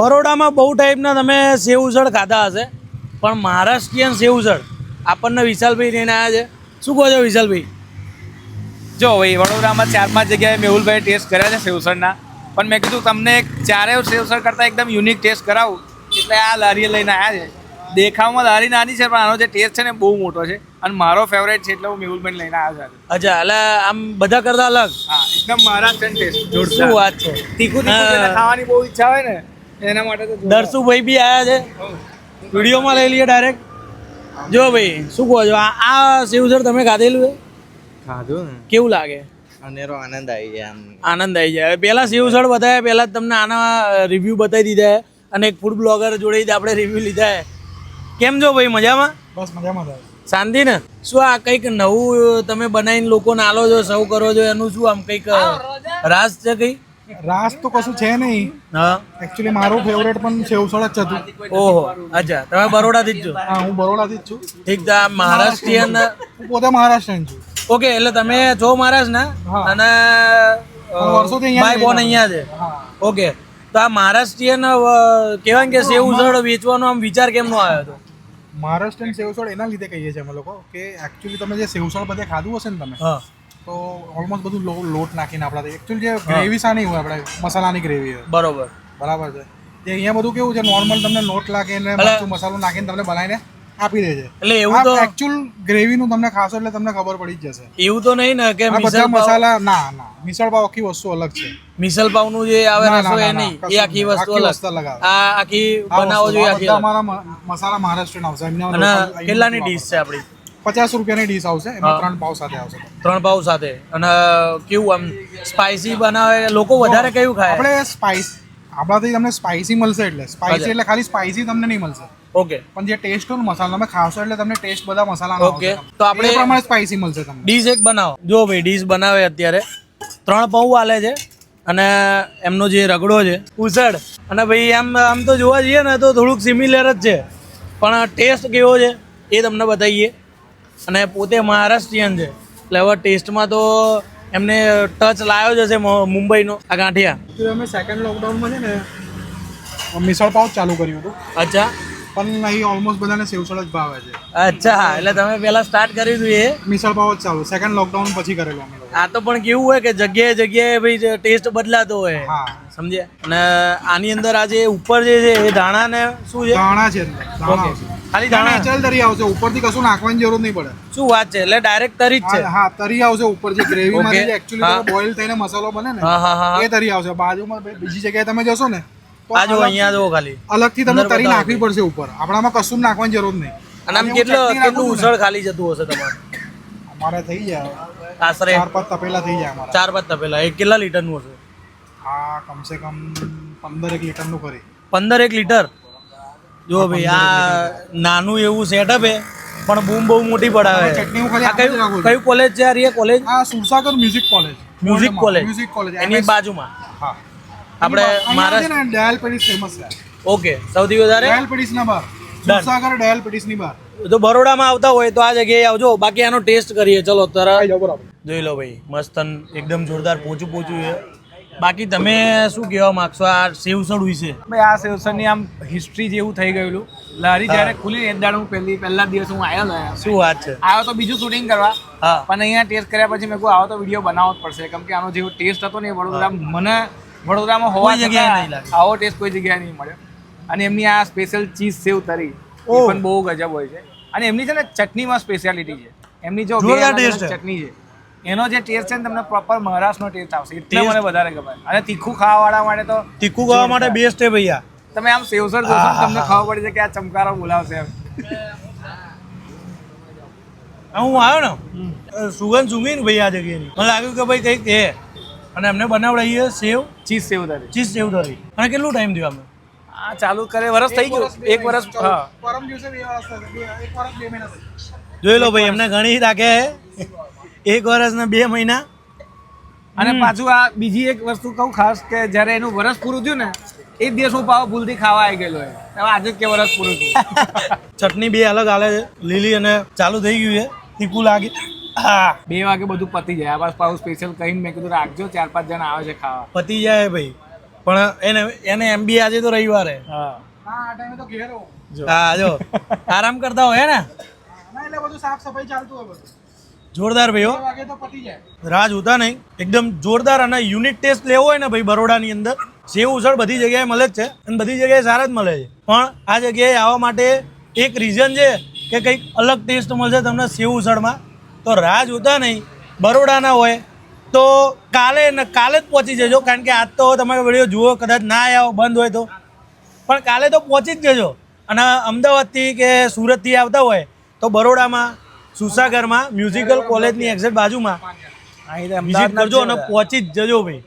બરોડામાં બહુ ટાઈપના તમે સેવ ઉઝળ ખાધા હશે પણ મહારાષ્ટ્રીયન સેવ ઉઝળ આપણને વિશાલભાઈ લઈને આવ્યા છે. શું કહો છો વિશાલભાઈ? જો ભાઈ વડોદરામાં ચાર પાંચ જગ્યાએ મેહુલભાઈ ટેસ્ટ કર્યા છે સેવસરના પણ મેં કીધું તમને ચારેય સેવસર કરતાં એકદમ યુનિક ટેસ્ટ કરાવું. એટલે આ લારીએ લઈને આવ્યા છે. દેખાવમાં લારી નાની છે પણ આનો જે ટેસ્ટ છે ને બહુ મોટો છે. અને મારો ફેવરેટ છે એટલે હું મેહુલભાઈ લઈને આવ્યો છું અચ્છા એટલે આમ બધા કરતા અલગ? હા એકદમ મહારાષ્ટ્રન ટેસ્ટ શું વાત છે? તીખું તીખું ખાવાની બહુ ઈચ્છા હોય ને એના માટે તો. દર્શુભાઈ બી આવ્યા છે. વિડીયોમાં લઈ લઈએ ડાયરેક્ટ જો ભાઈ શું કહો છો? આ આ સેવ તમે ખાધેલું છે? ખાધું ને. કેવું લાગે? અનેરો આનંદ આવી જાય આમ. આનંદ આવી જાય. પહેલા સેવ ઉસળ બતાવ્યા પહેલા જ તમને આના રિવ્યૂ બતાવી દીધા અને એક ફૂડ બ્લોગર જોડે જ આપણે રિવ્યૂ લીધા કેમ છો ભાઈ મજામાં? બસ મજામાં થાય શાંતિ ને? શું આ કંઈક નવું તમે બનાવીને લોકોને આલો છો સૌ કરો છો એનું શું આમ કંઈક રાસ છે કંઈ? રાસ તો કશું છે નહીં. હા. એકચ્યુઅલી મારું ફેવરેટ પણ સેવસળ જ હતું ઓહો અચ્છા તમે બરોડાથી જ છો? હા હું બરોડાથી જ છું. ઠીક છે મહારાષ્ટ્રીયન હું પોતે મહારાષ્ટ્રીયન છું. ઓકે એટલે તમે છો મહારાષ્ટ્રના. અને વર્ષોથી અહીંયા ભાઈ બોન અહીંયા છે? ઓકે તો આ મહારાષ્ટ્રીયન કહેવાય કે સેવ ઉસળ વેચવાનો આમ વિચાર કેમ નો આવ્યો હતો? મહારાષ્ટ્રીયન સેવસળ એના લીધે કહીએ છીએ અમે લોકો કે એકચ્યુઅલી તમે જે સેવસળ બધે ખાધું હશે ને તમે હા. તો ઓલમોસ્ટ બધું લોટ નાખીને આપણા એકચ્યુઅલી જે ગ્રેવી સાની હોય આપણે મસાલાની ગ્રેવી હોય બરોબર. બરાબર છે. જે અહીંયા બધું કેવું છે નોર્મલ તમને લોટ લાગે ને મસાલો નાખીને તમને બનાવીને આપી દે છે. એટલે એવું તો એકચ્યુઅલ ગ્રેવીનું તમને ખાશો એટલે તમને ખબર પડી જ જશે. એવું તો નહીં ને કે બધા મસાલા ના ના. મિસળ પાવ આખી વસ્તુ અલગ છે. મિસળ પાવનું જે આવે ના, ના, રસો એ ના, ના, નહીં. એ આખી વસ્તુ અલગ. આ આખી બનાવો જોઈએ આખી અમારા મસાલા મહારાષ્ટ્રીયન આવશે. એમના કેટલાની ડીશ છે આપણી? પચાસ રૂપિયાની ડીશ આવશે એમાં ત્રણ પાવ સાથે આવશે. ત્રણ પાવ સાથે. અને કેવું આમ સ્પાઇસી બનાવે લોકો વધારે કયું ખાય? આપણે સ્પાઇસ આપણાથી તમને સ્પાઇસી મળશે એટલે. સ્પાઇસી એટલે ખાલી સ્પાઇસી તમને નહીં મળશે. ઓકે. પણ જે ટેસ્ટ હોય મસાલા તમે ખાશો એટલે તમને ટેસ્ટ બધા મસાલા ઓકે. તો આપણે- પ્રમાણે સ્પાઇસી મળશે તમને. ડીશ એક બનાવો. જો ભાઈ ડીશ બનાવે અત્યારે. ત્રણ પાઉ આલે છે. અને એમનો જે રગડો છે ઉસળ. અને ભાઈ એમ આમ તો જોવા જઈએ ને તો થોડુંક સિમિલર જ છે. પણ ટેસ્ટ કેવો છે એ તમને બતાવીએ. અને પોતે મહારાષ્ટ્રીયન છે. એટલે હવે ટેસ્ટમાં તો એમને ટચ લાવ્યો જ હશે મુંબઈનો આ ગાંઠિયા. તો અમે સેકન્ડ લોકડાઉનમાં છે ને મિસળ પાવ ચાલુ કર્યું હતું. અચ્છા. પણ અહીં ઓલમોસ્ટ બધાને સેવસળ જ ભાવે છે. અચ્છા એટલે તમે પહેલાં સ્ટાર્ટ કર્યું હતું એ? મિસળ પાવ જ ચાલુ સેકન્ડ લોકડાઉન પછી કરેલું અમે આ તો પણ કેવું હોય કે જગ્યાએ જગ્યાએ ભાઈ ટેસ્ટ બદલાતો હોય. હા. સમજ્યા? અને આની અંદર આ જે ઉપર જે છે એ ધાણા ને શું છે? ધાણા છે ધાણા ખાલી ધાણા? નેચરલ તરી આવશે. ઉપરથી કશું નાખવાની જરૂર નહીં પડે. શું વાત છે? એટલે ડાયરેક્ટ તરી જ છે. હા તરી આવશે ઉપર. જે ગ્રેવી માં. જે એકચ્યુઅલી બોઇલ થઈને મસાલો બને ને એ તરી આવશે. બાજુમાં બીજી જગ્યાએ તમે જશો ને તો આ જો અલગ- અહીંયા જો ખાલી. અલગથી તમને તરી નાખવી પડશે ઉપર. આપણામાં કશું નાખવાની જરૂર નહીં. અને આમ કેટલો કેટલું ઉસળ ખાલી જતું હશે તમારે? અમારે થઈ જાય આશરે. ચાર પાંચ તપેલા થઈ જાય અમારા. ચાર પાંચ તપેલા. એ કેટલા લીટરનું હશે? હા કમસે કમ પંદર એક લીટરનું કરી. પંદર એક લીટર? જો ભાઈ આ નાનું એવું સેટઅપ હે પણ બૂમ બહુ મોટી પડાવે. ચટણી હું ખાલી આ કયું કયું કોલેજ છે આ કોલેજ આ Sursagar music college music college music college એની બાજુમાં. હા. આપણે મારા છે ને ડાયલ પેડિસ ફેમસ છે. ઓકે સૌથી વધારે? ડાયલ પેડિસ ના બાર. સુરસાગર ડાયલ પેડિસની બાર. જો બરોડામાં આવતા હોય તો આ જગ્યાએ આવજો. બાકી આનો ટેસ્ટ કરીએ. ચલો તરત બરાબર. જોઈ લો ભાઈ મસ્તન એકદમ જોરદાર પોચું પોચું છે. બાકી તમે શું કહેવા માંગશો? આ સેવસળ વિશે? ભાઈ આ સેવસરની આમ હિસ્ટ્રી જેવું થઈ ગયેલું. લારી જ્યારે ખુલી ને દાડે હું પહેલી પહેલા દિવસ હું આવ્યો ને શું વાત છે? આવ્યો તો બીજું શૂટિંગ કરવા. પણ અહીંયા ટેસ્ટ કર્યા પછી મેં કહું આવો તો વીડિયો બનાવવો જ પડશે. કેમ કે આનો જેવો ટેસ્ટ હતો ને વડોદરા મને વડોદરામાં હોવા જગ્યાએ આવો ટેસ્ટ કોઈ જગ્યાએ નહીં મળ્યો. અને એમની આ સ્પેશિયલ ચીઝ સેવ તરી એ પણ બહુ ગજબ હોય છે. અને એમની છે ને ચટણીમાં સ્પેશિયાલિટી છે. એમની જો. ચટણી છે. એનો જે ટેસ્ટ છે ને તમને પ્રોપર મહારાષ્ટ્રનો ટેસ્ટ આવશે. એટલે મને વધારે ગમે. અને તીખું ખાવાવાળા માટે તો તીખું ખાવા માટે બેસ્ટ છે ભૈયા. તમે આમ સેવસર જોશો તમને ખબર પડી છે કે આ ચમકારો બોલાવશે એમ. હું આવ્યો ને? સુગંધ સૂંઘી ને ભાઈ આ જગ્યાની. મને લાગ્યું કે ભાઈ કંઈક છે. અને એમને બનાવડાવીએ સેવ. ચીઝ સેવ તરી ચીઝ સેવ ધરી. અને કેટલું ટાઈમ થયો અમે આ ચાલુ કરે વરસ થઈ ગયું. એક વરસ હા. પરમ દિવસે બે વર્ષ થશે. બે- એક વર્ષ બે મહિના. જોઈ લો ભાઈ એમને ઘણી રાખે છે એક વર્ષ ને બે મહિના. અને પાછું આ બીજી એક વસ્તુ કહું ખાસ કે જ્યારે એનું વરસ પૂરું થયું ને એ દિવસ હું પાવ ભૂલથી ખાવા આવી ગયેલો હોય હવે આજે જ કે વરસ પૂરું થયું. ચટણી બે અલગ હાલે છે. લીલી અને ચાલુ થઈ ગયું છે. તીખું લાગે. બે વાગે બધું પતી જાય. આ બસ પાવ સ્પેશિયલ કહીને મેં કીધું રાખજો ચાર પાંચ જણા આવે છે ખાવા. પતી જાય ભાઈ. પણ એને એને એમ બી આજે તો રવિવારે. હા. હા આ ટાઈમે તો ઘેર. હા જો. આરામ કરતા હોય ને? એટલે બધું સાફ સફાઈ ચાલતું હોય બધું. જોરદાર ભાઈઓ. રાજ હોતા નહીં. એકદમ જોરદાર અને યુનિટ ટેસ્ટ લેવો હોય ને ભાઈ બરોડાની અંદર સેવ ઉછળ બધી જગ્યાએ મળે જ છે અને બધી જગ્યાએ સારા જ મળે છે. પણ આ જગ્યાએ આવવા માટે એક રીઝન છે કે કંઈક અલગ ટેસ્ટ મળશે તમને સેવ ઉસળમાં તો રાજ હોતા નહીં બરોડાના હોય તો કાલે ને કાલે જ પહોંચી જજો. કારણ કે આજ તો તમારો વીડિયો જુઓ કદાચ ના આવ્યા બંધ હોય તો. પણ કાલે તો પહોંચી જ જજો. અને અમદાવાદથી કે સુરતથી આવતા હોય તો બરોડામાં સુસાગરમાં મ્યુઝિકલ કોલેજની એક્ઝેક્ટ બાજુમાં. વિઝિટ કરજો અને પહોંચી જ જજો ભાઈ.